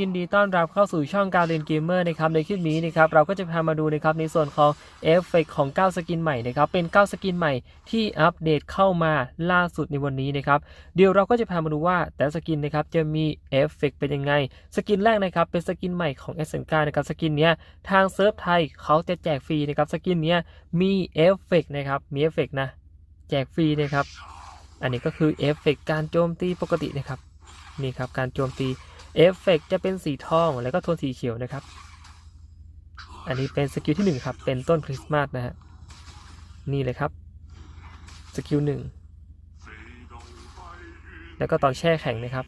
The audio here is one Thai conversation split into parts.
ยินดีต้อนรับเข้าสู่ช่องการเรียนเกมเมอร์นะครับในคลิปนี้นะครับเราก็จะพามาดูนะครับในส่วนของเอฟเฟกของ 9 สกินใหม่นะครับเป็น 9 สกินใหม่ที่อัปเดตเข้ามาล่าสุดในวันนี้นะครับเดี๋ยวเราก็จะพามาดูว่าแต่สกินนะครับจะมีเอฟเฟกเป็นยังไง สกินแรกนะครับเป็นสกินใหม่ของ s อ k นะครับสกินเนี้ยทางเซิร์ฟไทยเขาจะแจกฟรีนะครับสกินเนี้ยมีเอฟเฟกนะครับมีเอฟเฟกนะแจกฟรีนะครับอันนี้ก็คือเอฟเฟกการโจมตีปกตินะครับนี่ครับการโจมตี เอฟเฟกจะเป็นสีทองแล้วก็โทนสีเขียวนะครับ อันนี้เป็นสกิลที่หนึ่งครับ เป็นต้นคริสต์มาสนะฮะ นี่เลยครับ สกิลหนึ่ง แล้วก็ตอนแช่แข็งนะครับ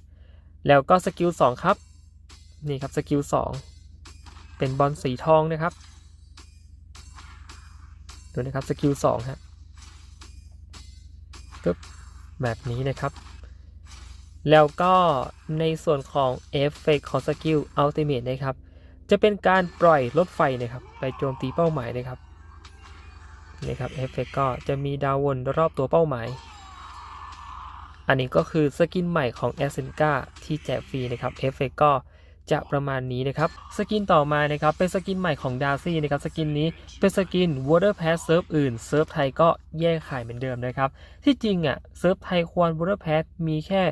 แล้วก็สกิลสองครับ นี่ครับสกิลสองเป็นบอลสีทองนะครับ ดูนะครับสกิลสองฮะปึ๊บแบบนี้นะครับ แล้วก็ในส่วนของเอฟเฟกของสกิลอัลติเมทนะครับ จะเป็นการปล่อยรถไฟนะครับ ไปโจมตีเป้าหมายนะครับนี่ครับเอฟเฟกก็จะมีดาววนรอบตัวเป้าหมาย อันนี้ก็คือสกินใหม่ของ a s c e n c a ที่แจกฟรีนะครับเอฟเฟกก็จะประมาณนี้นะครับ สกินต่อมานะครับ เป็นสกินใหม่ของดาร์ซี่นะครับ สกินนี้เป็นสกิน Water Pass เซิร์ฟอื่น เซิร์ฟไทยก็แยกขายเหมือนเดิมนะครับ ที่จริงอะ เซิร์ฟไทยควร Water Pass มีแค่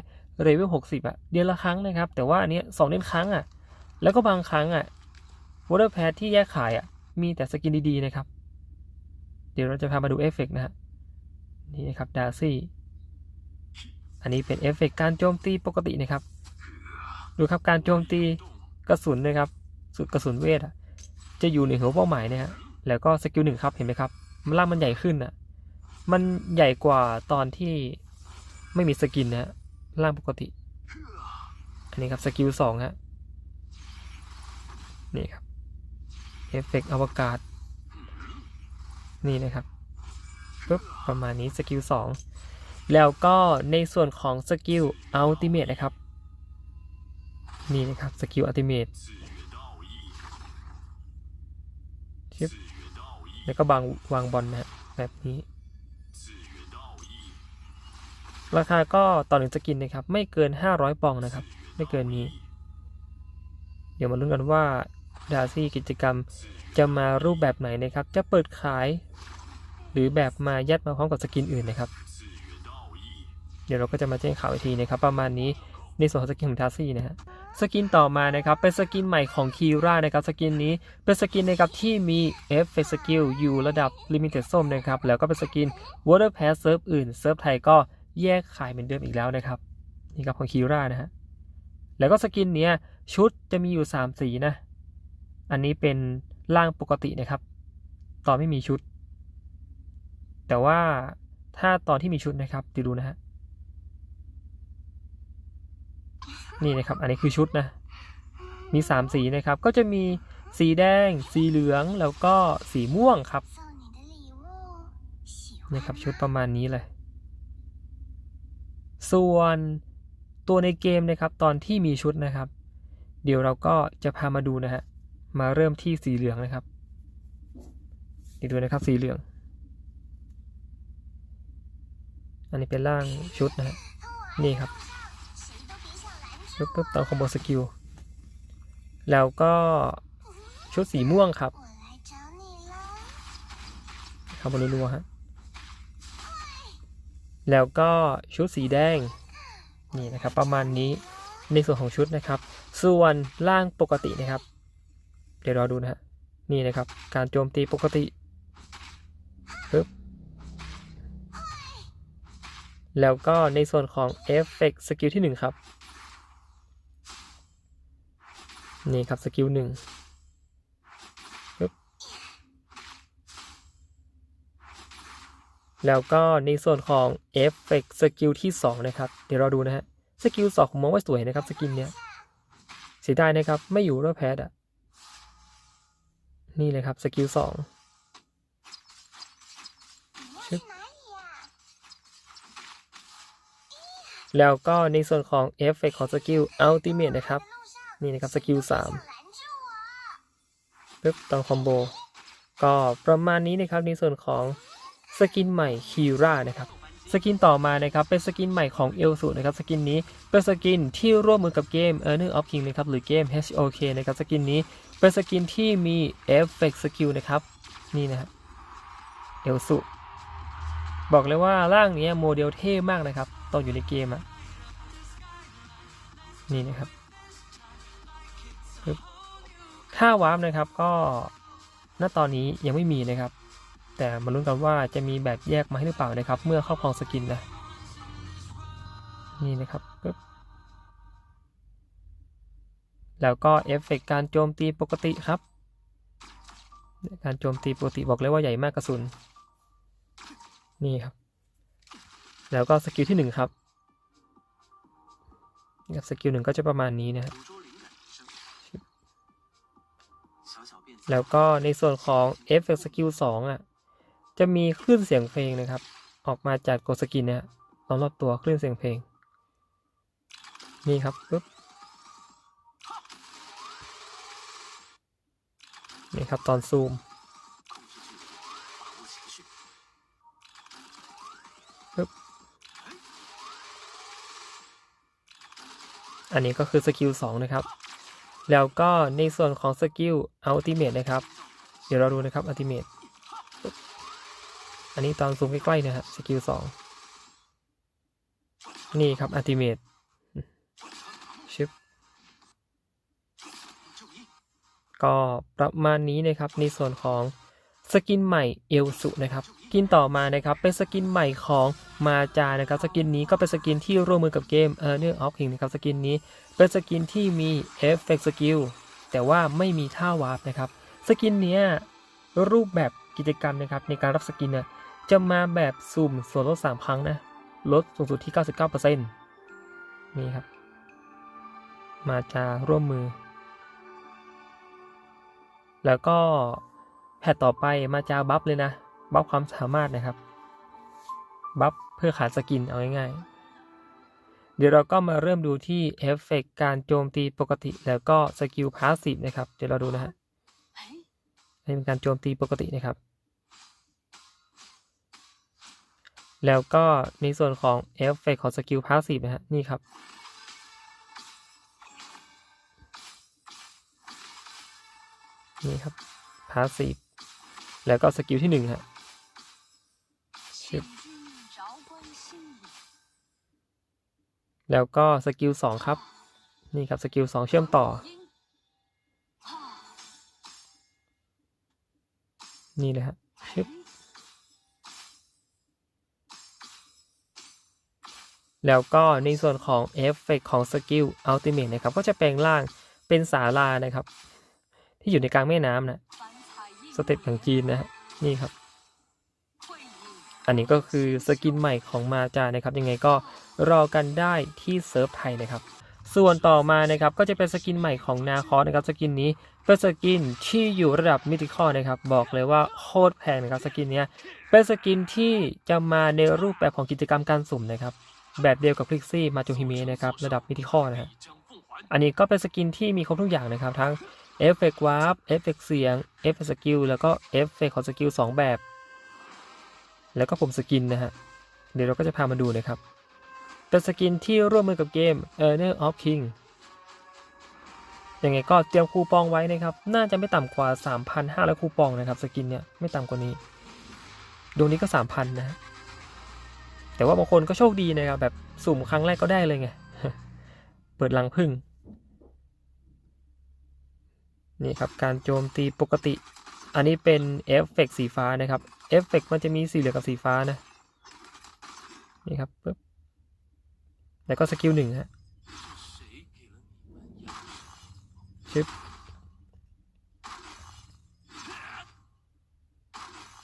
เลเวลหกสิบอะเดือนละครั้งนะครับ แต่ว่าอันนี้สองเดือนครั้งอะแล้วก็บางครั้งอะวอเตอร์แพดที่แยกขายอะมีแต่สกินดีๆนะครับ เดี๋ยวเราจะพามาดูเอฟเฟกต์นะฮะนี่นะครับดาร์ซี่ อันนี้เป็นเอฟเฟกต์การโจมตีปกตินะครับ ดูครับการโจมตีกระสุนนะครับ สุดกระสุนเวทอะจะอยู่ในหัวเป้าหมายนะฮะแล้วก็สกิลหนึ่งครับเห็นไหมครับมันล่างมันใหญ่ขึ้นอะมันใหญ่กว่าตอนที่ไม่มีสกินนะฮะ ล่างปกติ อันนี้ครับสกิลสองฮะ นี่ครับ เอฟเฟกต์อวกาศ นี่นะครับปุ๊บประมาณนี้สกิลสองแล้วก็ในส่วนของสกิลอัลติเมทนะครับ นี่นะครับสกิลอัลติเมทชิปแล้วก็บางวางบอลนะแบบนี้ ราคาก็ต่อหนึ่งสกินนะครับไม่เกิน 500 ปองนะครับ ไม่เกินนี้ เดี๋ยวมาลุ้นกันว่าดาร์ซี่กิจกรรมจะมารูปแบบไหนนะครับ จะเปิดขาย หรือแบบมายัดมาพร้อมกับสกินอื่นนะครับ เดี๋ยวเราก็จะมาแจ้งข่าวอีกทีนะครับ ประมาณนี้ในส่วนของสกินของดาร์ซี่นะฮะสกินต่อมานะครับเป็นสกินใหม่ของคีรานะครับสกินนี้เป็นสกินนะครับที่มีเอฟเฟกสกิลอยู่ระดับลิมิเต็ดส้มนะครับแล้วก็เป็นสกิน Water Pass เซิร์ฟอื่นเซิร์ฟไทยก็ แยกขายเหมือนเดิมอีกแล้วนะครับ นี่ครับของคีร่านะฮะ แล้วก็สกินเนี้ยชุดจะมีอยู่ 3 สีนะ อันนี้เป็นล่างปกตินะครับ ตอนไม่มีชุด แต่ว่าถ้าตอนที่มีชุดนะครับจะดูนะฮะ นี่นะครับ อันนี้คือชุดนะ มี 3 สีนะครับ ก็จะมีสีแดง สีเหลือง แล้วก็สีม่วงครับนะครับชุดประมาณนี้เลย ส่วนตัวในเกมนะครับตอนที่มีชุดนะครับ เดี๋ยวเราก็จะพามาดูนะฮะมาเริ่มที่สีเหลืองนะครับนี่ดูนะครับสีเหลือง อันนี้เป็นร่างชุดนะฮะนี่ครับปุ๊บปุ๊บตอนคอมโบสกิลแล้วก็ชุดสีม่วงครับคาร์บอนรัวฮะ แล้วก็ชุดสีแดงนี่นะครับประมาณนี้ในส่วนของชุดนะครับ ส่วนล่างปกตินะครับ เดี๋ยวรอดูนะฮะนี่นะครับ การโจมตีปกติปึ๊บแล้วก็ในส่วนของ Effect สกิลที่ 1 ครับ นี่ครับสกิล1 แล้วก็ในส่วนของ Effect สกิลที่ 2 นะครับ เดี๋ยวเราดูนะฮะ สกิลสองผมมองว่าสวยนะครับ สกินเนี้ยเสียดายนะครับ ไม่อยู่รอบแพทอะ นี่เลยครับ สกิลสองแล้วก็ในส่วนของเอฟเฟกของสกิลอัลติเมทนะครับ นี่นะครับสกิลสามปึ๊บตอนคอมโบ ก็ประมาณนี้นะครับในส่วนของ สกินใหม่คีรานะครับสกินต่อมานะครับเป็นสกินใหม่ของเอลสุนะครับสกินนี้เป็นสกินที่ร่วมมือกับเกม Earner of King นะครับหรือเกม HOK นะครับสกินนี้เป็นสกินที่มีเอฟเฟกต์สกิลนะครับนี่นะฮะเอลสุบอกเลยว่าร่างนี้โมเดลเท่มากนะครับตอนอยู่ในเกมอะนี่นะครับปึ๊บค่าวาร์ปนะครับก็ณตอนนี้ยังไม่มีนะครับ แต่มาลุ้นกันว่าจะมีแบบแยกมาให้หรือเปล่านะครับ เมื่อครอบครองสกินนะ นี่นะครับปึ๊บแล้วก็เอฟเฟกการโจมตีปกติครับ การโจมตีปกติบอกเลยว่าใหญ่มากกระสุน นี่ครับ แล้วก็สกิลที่ 1 ครับกับสกิลหนึ่งก็จะประมาณนี้นะครับแล้วก็ในส่วนของเอฟเฟกสกิล2อะ จะมีคลื่นเสียงเพลงนะครับ ออกมาจากโกสกินเนี่ยรอบตัวคลื่นเสียงเพลง นี่ครับปึ๊บนี่ครับตอนซูม อันนี้ก็คือสกิล2นะครับ แล้วก็ในส่วนของสกิลอัลติเมตนะครับ เดี๋ยวเราดูนะครับอัลติเมต อันนี้ตอนซูมใกล้ๆนะฮะสกิล2นี่ครับอัติเม e ชิป，ก็ประมาณนี้นะครับในส่วนของสกินใหม่เอลสุนะครับกินต่อมานะครับเป็นสกินใหม่ของมาจานะครับสกินนี้ก็เป็นสกินที่ร่วมมือกับเกม e a r n e r of King นะครับสกินนี้เป็นสกินที่มีเอฟเฟกต์สกิลแต่ว่าไม่มีท่าวาร์ปนะครับสกินเนี้ยรูปแบบกิจกรรมนะครับในการรับสกินเนี่ย จะมาแบบสุ่มส่วนลด 3 ครั้งนะ ลดสูงสุดที่ 99%นี่ครับ มาจาร่วมมือ แล้วก็แพทต่อไปมาจาบัฟเลยนะ บัฟความสามารถนะครับ บัฟเพื่อขาดสกินเอาง่ายๆ เดี๋ยวเราก็มาเริ่มดูที่เอฟเฟกการโจมตีปกติ แล้วก็สกิลพาสซีฟนะครับ เดี๋ยวเราดูนะฮะให้เป็นการโจมตีปกตินะครับ แล้วก็ในส่วนของเอฟเฟกของสกิลพาสซีฟนะฮะนี่ครับ นี่ครับพาสซีฟแล้วก็สกิลที่หนึ่งฮะแล้วก็สกิลสองครับ นี่ครับสกิลสองเชื่อมต่อ นี่เลยฮะชึบ แล้วก็ในส่วนของเอฟเฟกของสกิลอัลติเมทนะครับก็จะแปลงร่างเป็นสาลานะครับ ที่อยู่ในกลางแม่น้ำนะสเต็ปของจีนนะฮะนี่ครับ อันนี้ก็คือสกินใหม่ของมาจานะครับ ยังไงก็รอกันได้ที่เซิร์ฟไทยนะครับ ส่วนต่อมานะครับก็จะเป็นสกินใหม่ของนาคอสนะครับสกินนี้เป็นสกินที่อยู่ระดับมิติคอนะครับ บอกเลยว่าโคตรแพงนะครับสกินนี้เป็นสกินที่จะมาในรูปแบบของกิจกรรมการสุ่มนะครับ แบบเดียวกับพลิกซี่มาจูฮิเมะนะครับระดับมิติคอนะฮะอันนี้ก็เป็นสกินที่มีครบทุกอย่างนะครับ ทั้งเอฟเฟกต์วาร์ปเอฟเฟกต์เสียงเอฟเฟกต์สกิลแล้วก็เอฟเฟกต์ของสกิลสองแบบ แล้วก็ผมสกินนะฮะเดี๋ยวเราก็จะพามาดูนะครับ เป็นสกินที่ร่วมมือกับเกม e r n e r of King ยังไงก็เตรียมคูปองไว้นะครับ น่าจะไม่ต่ำกว่า 3,500คูปองนะครับ สกินเนี้ยไม่ต่ำกว่านี้ ดวงนี้ก็ 3,000 นะ แต่ว่าบางคนก็โชคดีนะครับแบบสุ่มครั้งแรกก็ได้เลยไง เปิดลังพึ่ง นี่ครับการโจมตีปกติ อันนี้เป็นเอฟเฟกสีฟ้านะครับ เอฟเฟกมันจะมีสีเหลืองกับสีฟ้านะ นี่ครับปึ๊บ แล้วก็สกิลหนึ่งฮะชิป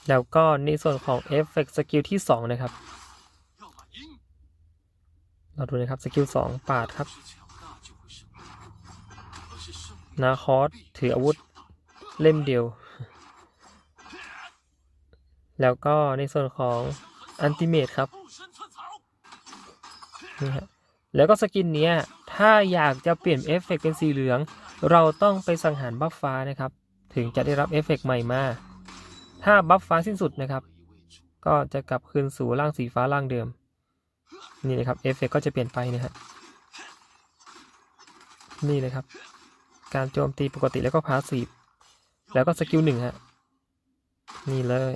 แล้วก็ในส่วนของเอฟเฟกสกิลที่ 2 นะครับ เราดูนะครับสกิลสองปาดครับ นาคอสถืออาวุธเล่มเดียว แล้วก็ในส่วนของอันติเมตครับนี่ฮะแล้วก็สกินนี้ถ้าอยากจะเปลี่ยนเอฟเฟกเป็นสีเหลือง เราต้องไปสังหารบัฟฟ้านะครับ ถึงจะได้รับเอฟเฟกใหม่มา ถ้าบัฟฟ้าสิ้นสุดนะครับ ก็จะกลับคืนสู่ร่างสีฟ้าร่างเดิม นี่นะครับเอฟเฟกก็จะเปลี่ยนไปนะฮะนี่เลยครับ การโจมตีปกติแล้วก็พาสีแล้วก็สกิลหนึ่งฮะนี่เลย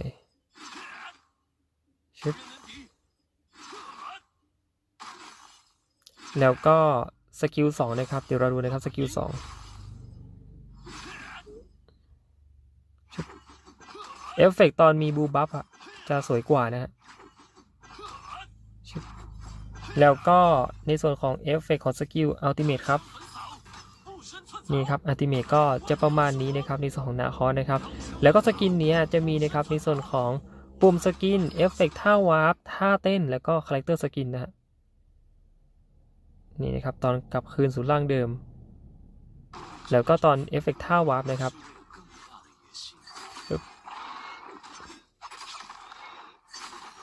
ชึบแล้วก็สกิลสองนะครับ เดี๋ยวเราดูนะครับสกิลสองเอฟเฟกตอนมีบูบัฟอะจะสวยกว่านะฮะ แล้วก็ในส่วนของเอฟเฟกของสกิลอัลติเมทครับนี่ครับอัลติเมทก็จะประมาณนี้นะครับในส่วนของนาคอนะครับ แล้วก็สกินนี้จะมีนะครับในส่วนของปุ่มสกินเอฟเฟกท่าวาร์ปท่าเต้นแล้วก็คาแรคเตอร์สกินนะฮะนี่นะครับตอนกลับคืนสู่ร่างเดิม แล้วก็ตอนเอฟเฟกท่าวาร์ปนะครับ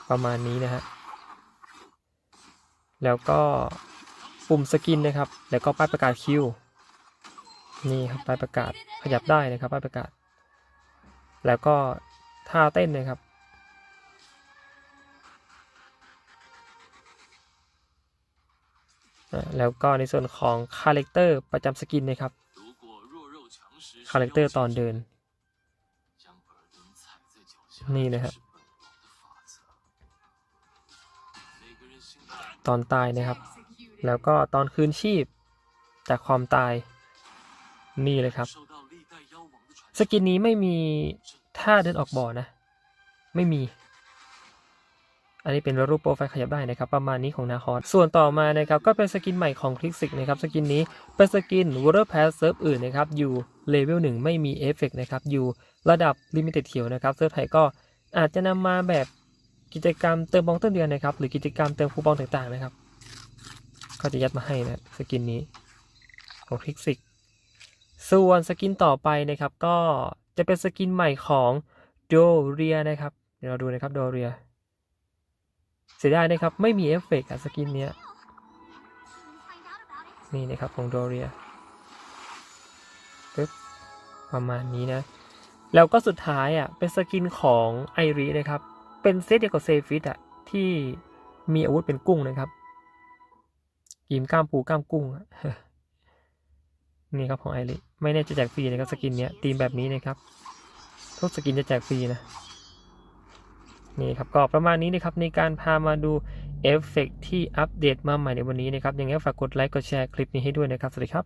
ประมาณนี้นะฮะ แล้วก็ปุ่มสกินนะครับ แล้วก็ป้ายประกาศคิวนี่ครับป้ายประกาศขยับได้นะครับป้ายประกาศ แล้วก็ท่าเต้นนะครับ แล้วก็ในส่วนของคาแรคเตอร์ประจำสกินนะครับคาแรคเตอร์ตอนเดิน นี่นะครับ ตอนตายนะครับ แล้วก็ตอนคืนชีพแต่ความตายนี่เลยครับ สกินนี้ไม่มีท่าเดินออกบ่อนะ ไม่มี อันนี้เป็นรูปโปรไฟล์ขยับได้นะครับ ประมาณนี้ของนาคอสส่วนต่อมานะครับ ก็เป็นสกินใหม่ของคลิกซิกนะครับ สกินนี้เป็นสกิน Water Pass เซิร์ฟอื่นนะครับ อยู่เลเวลหนึ่งไม่มีเอฟเฟกนะครับ อยู่ระดับลิมิเต็ดเขียวนะครับ เซิร์ฟไทยก็อาจจะนำมาแบบ กิจกรรมเติมบองต้นเดือนนะครับ หรือกิจกรรมเติมคูปองต่างๆนะครับ ก็จะยัดมาให้นะสกินนี้ของคลิกซิกส่วนสกินต่อไปนะครับ ก็จะเป็นสกินใหม่ของโดเรียนะครับ เดี๋ยวเราดูนะครับโดเรียเสียดายนะครับ ไม่มีเอฟเฟกต์อะสกินเนี้ยนี่นะครับของโดเรียปึ๊บประมาณนี้นะ แล้วก็สุดท้ายอะเป็นสกินของไอรีนะครับ เป็นเซตเดียวกับเซฟิตอะที่มีอาวุธเป็นกุ้งนะครับกีมกล้ามปูกล้ามกุ้งนี่ครับของไอริไม่แน่จะแจกฟรีนะครับสกินเนี้ยตีมแบบนี้นะครับทุกสกินจะแจกฟรีนะนี่ครับก็ประมาณนี้นะครับในการพามาดูเอฟเฟกต์ที่อัปเดตมาใหม่ในวันนี้นะครับยังไงฝากกดไลค์กดแชร์คลิปนี้ให้ด้วยนะครับ สวัสดีครับ